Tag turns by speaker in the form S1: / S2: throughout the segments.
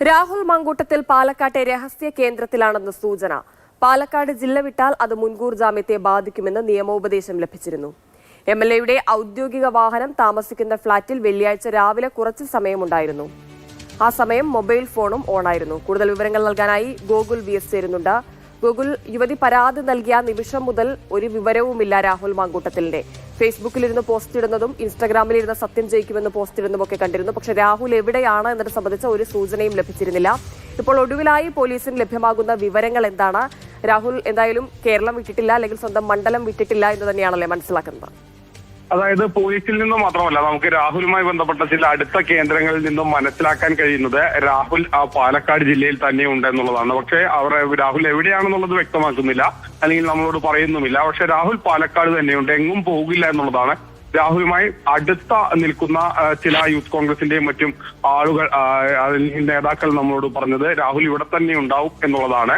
S1: രാഹുൽ മങ്കൂട്ടത്തിൽ പാലക്കാട്ടെ രഹസ്യ കേന്ദ്രത്തിലാണെന്ന് സൂചന. പാലക്കാട് ജില്ല വിട്ടാൽ അത് മുൻകൂർ ജാമ്യത്തെ ബാധിക്കുമെന്ന് നിയമോപദേശം ലഭിച്ചിരുന്നു. എം എൽ എയുടെ ഔദ്യോഗിക വാഹനം താമസിക്കുന്ന ഫ്ളാറ്റിൽ വെള്ളിയാഴ്ച രാവിലെ കുറച്ച് സമയമുണ്ടായിരുന്നു. ആ സമയം മൊബൈൽ ഫോണും ഓണായിരുന്നു. കൂടുതൽ വിവരങ്ങൾ നൽകാനായി ഗോകുൽ വി എസ് ചേരുന്നുണ്ട്. ഗോകുൽ യുവതി പരാതി നൽകിയ നിമിഷം മുതൽ ഒരു വിവരവുമില്ല രാഹുൽ മാങ്കൂട്ടത്തിലിന്റെ. ഫേസ്ബുക്കിലിരുന്ന് പോസ്റ്റ് ഇടുന്നതും ഇൻസ്റ്റാഗ്രാമിലിരുന്ന് സത്യം ജയിക്കുമെന്ന് പോസ്റ്റ് ഇടുന്നതും ഒക്കെ കണ്ടിരുന്നു. പക്ഷെ രാഹുൽ എവിടെയാണ് എന്നത് സംബന്ധിച്ച ഒരു സൂചനയും ലഭിച്ചിരുന്നില്ല. ഇപ്പോൾ ഒടുവിലായി പോലീസിന് ലഭ്യമാകുന്ന വിവരങ്ങൾ എന്താണ്? രാഹുൽ എന്തായാലും കേരളം വിട്ടിട്ടില്ല അല്ലെങ്കിൽ സ്വന്തം മണ്ഡലം വിട്ടിട്ടില്ല എന്ന് തന്നെയാണല്ലേ മനസ്സിലാക്കുന്നത്.
S2: അതായത് പോലീസിൽ നിന്നും മാത്രമല്ല നമുക്ക് രാഹുലുമായി ബന്ധപ്പെട്ട ചില അടുത്ത കേന്ദ്രങ്ങളിൽ നിന്നും മനസ്സിലാക്കാൻ കഴിയുന്നത് രാഹുൽ ആ പാലക്കാട് ജില്ലയിൽ തന്നെ ഉണ്ട് എന്നുള്ളതാണ്. പക്ഷേ അവർ രാഹുൽ എവിടെയാണെന്നുള്ളത് വ്യക്തമാക്കുന്നില്ല അല്ലെങ്കിൽ നമ്മളോട് പറയുന്നുമില്ല. പക്ഷെ രാഹുൽ പാലക്കാട് തന്നെയുണ്ട് എങ്ങും പോകില്ല എന്നുള്ളതാണ്. രാഹുലുമായി അടുത്ത നിൽക്കുന്ന ചില യൂത്ത് കോൺഗ്രസിന്റെയും മറ്റും ആളുകൾ നേതാക്കൾ നമ്മളോട് പറഞ്ഞത് രാഹുൽ ഇവിടെ തന്നെ ഉണ്ടാവും എന്നുള്ളതാണ്.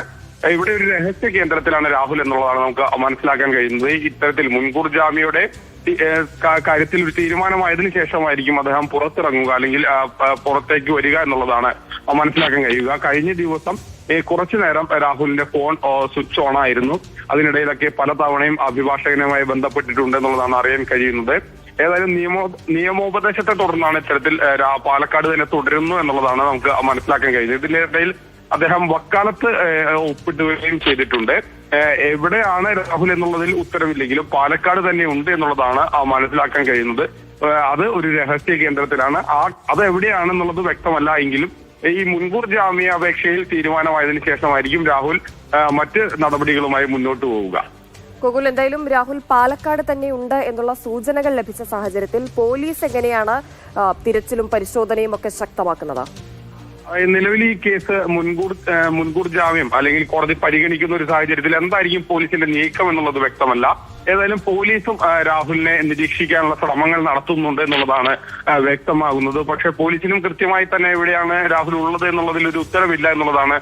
S2: ഇവിടെ ഒരു രഹസ്യ കേന്ദ്രത്തിലാണ് രാഹുൽ എന്നുള്ളതാണ് നമുക്ക് മനസ്സിലാക്കാൻ കഴിയുന്നത്. ഇത്തരത്തിൽ മുൻകൂർ ജാമ്യയുടെ കാര്യത്തിൽ ഒരു തീരുമാനമായതിനു ശേഷമായിരിക്കും അദ്ദേഹം പുറത്തിറങ്ങുക അല്ലെങ്കിൽ പുറത്തേക്ക് വരിക എന്നുള്ളതാണ് മനസ്സിലാക്കാൻ കഴിയുക. കഴിഞ്ഞ ദിവസം കുറച്ചു നേരം രാഹുലിന്റെ ഫോൺ സ്വിച്ച് ഓൺ ആയിരുന്നു. അതിനിടയിലൊക്കെ പല തവണയും അഭിഭാഷകനുമായി ബന്ധപ്പെട്ടിട്ടുണ്ട് എന്നുള്ളതാണ് അറിയാൻ കഴിയുന്നത്. ഏതായാലും നിയമോ നിയമോപദേശത്തെ തുടർന്നാണ് ഇത്തരത്തിൽ പാലക്കാട് തന്നെ തുടരുന്നു എന്നുള്ളതാണ് നമുക്ക് മനസ്സിലാക്കാൻ കഴിയുന്നത്. ഇതിനിടയിൽ അദ്ദേഹം വക്കാലത്ത് ഒപ്പിടുകയും ചെയ്തിട്ടുണ്ട്. എവിടെയാണ് രാഹുൽ എന്നുള്ളതിൽ ഉത്തരവില്ലെങ്കിലും പാലക്കാട് തന്നെ ഉണ്ട് എന്നുള്ളതാണ് മനസ്സിലാക്കാൻ കഴിയുന്നത്. അത് ഒരു രഹസ്യ കേന്ദ്രത്തിലാണ്. ആ അത് എവിടെയാണെന്നുള്ളത് വ്യക്തമല്ല എങ്കിലും ഈ മുൻകൂർ ജാമ്യാപേക്ഷയിൽ തീരുമാനമായതിനു ശേഷമായിരിക്കും രാഹുൽ മറ്റ് നടപടികളുമായി മുന്നോട്ട് പോവുക.
S1: ഗോകുൽ എന്തായാലും രാഹുൽ പാലക്കാട് തന്നെ ഉണ്ട് എന്നുള്ള സൂചനകൾ ലഭിച്ച സാഹചര്യത്തിൽ പോലീസ് എങ്ങനെയാണ് തിരച്ചിലും പരിശോധനയും ഒക്കെ ശക്തമാക്കുന്നത്?
S2: നിലവിൽ ഈ കേസ് മുൻകൂർ മുൻകൂർ ജാമ്യം അല്ലെങ്കിൽ കോടതി പരിഗണിക്കുന്ന ഒരു സാഹചര്യത്തിൽ എന്തായിരിക്കും പോലീസിന്റെ നീക്കം എന്നുള്ളത് വ്യക്തമല്ല. ഏതായാലും പോലീസും രാഹുലിനെ നിരീക്ഷിക്കാനുള്ള ശ്രമങ്ങൾ നടത്തുന്നുണ്ട് എന്നുള്ളതാണ് വ്യക്തമാകുന്നത്. പക്ഷേ പോലീസിനും കൃത്യമായി തന്നെ എവിടെയാണ് രാഹുൽ ഉള്ളത് എന്നുള്ളതിൽ ഒരു ഉത്തരവില്ല എന്നുള്ളതാണ്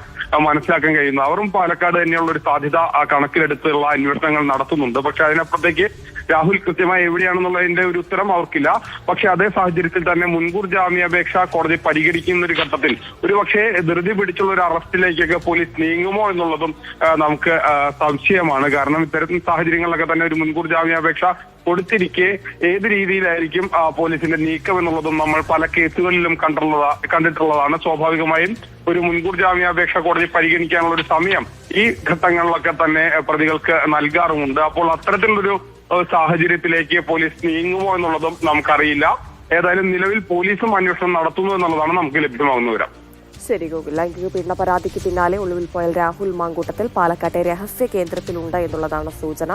S2: മനസ്സിലാക്കാൻ കഴിയുന്നത് അവരും പാലക്കാട് തന്നെയുള്ള ഒരു സാധ്യത കണക്കിലെടുത്തുള്ള അന്വേഷണങ്ങൾ നടത്തുന്നുണ്ട്. പക്ഷെ അതിനപ്പുറത്തേക്ക് രാഹുൽ കൃത്യമായി എവിടെയാണെന്നുള്ളതിന്റെ ഒരു ഉത്തരം അവർക്കില്ല. പക്ഷെ അതേ സാഹചര്യത്തിൽ തന്നെ മുൻകൂർ ജാമ്യാപേക്ഷ കോടതി പരിഗണിക്കുന്ന ഒരു ഘട്ടത്തിൽ ഒരുപക്ഷെ ധൃതി പിടിച്ചുള്ള ഒരു അറസ്റ്റിലേക്കൊക്കെ പോലീസ് നീങ്ങുമോ എന്നുള്ളതും നമുക്ക് സംശയമാണ്. കാരണം ഇത്തരത്തിൽ സാഹചര്യങ്ങളിലൊക്കെ തന്നെ ഒരു മുൻകൂർ ജാമ്യാപേക്ഷ കൊടുത്തിരിക്കെ ഏത് രീതിയിലായിരിക്കും പോലീസിന്റെ നീക്കം എന്നുള്ളതും നമ്മൾ പല കേസുകളിലും കണ്ടുള്ളതാ കണ്ടിട്ടുള്ളതാണ്. സ്വാഭാവികമായും ഒരു മുൻകൂർ ജാമ്യാപേക്ഷ കോടതി പരിഗണിക്കാനുള്ള ഒരു സമയം ഈ ഘട്ടങ്ങളിലൊക്കെ തന്നെ പ്രതികൾക്ക് നൽകാറുമുണ്ട്. അപ്പോൾ അത്തരത്തിലുള്ളൊരു സാഹചര്യത്തിലേക്ക് പോലീസ് നീങ്ങുമോ എന്നുള്ളതും നമുക്കറിയില്ല. ഏതായാലും നിലവിൽ പോലീസും അന്വേഷണം നടത്തുന്നു എന്നുള്ളതാണ് നമുക്ക് ലഭ്യമാകുന്ന വിവരം.
S1: ശരി ഗോകുൽ. ലൈംഗിക പീഡന പരാതിക്ക് പിന്നാലെ ഒളിവിൽ പോയാൽ രാഹുൽ മാങ്കൂട്ടത്തിൽ പാലക്കാട്ടെ രഹസ്യ കേന്ദ്രത്തിലുണ്ട് എന്നുള്ളതാണ് സൂചന.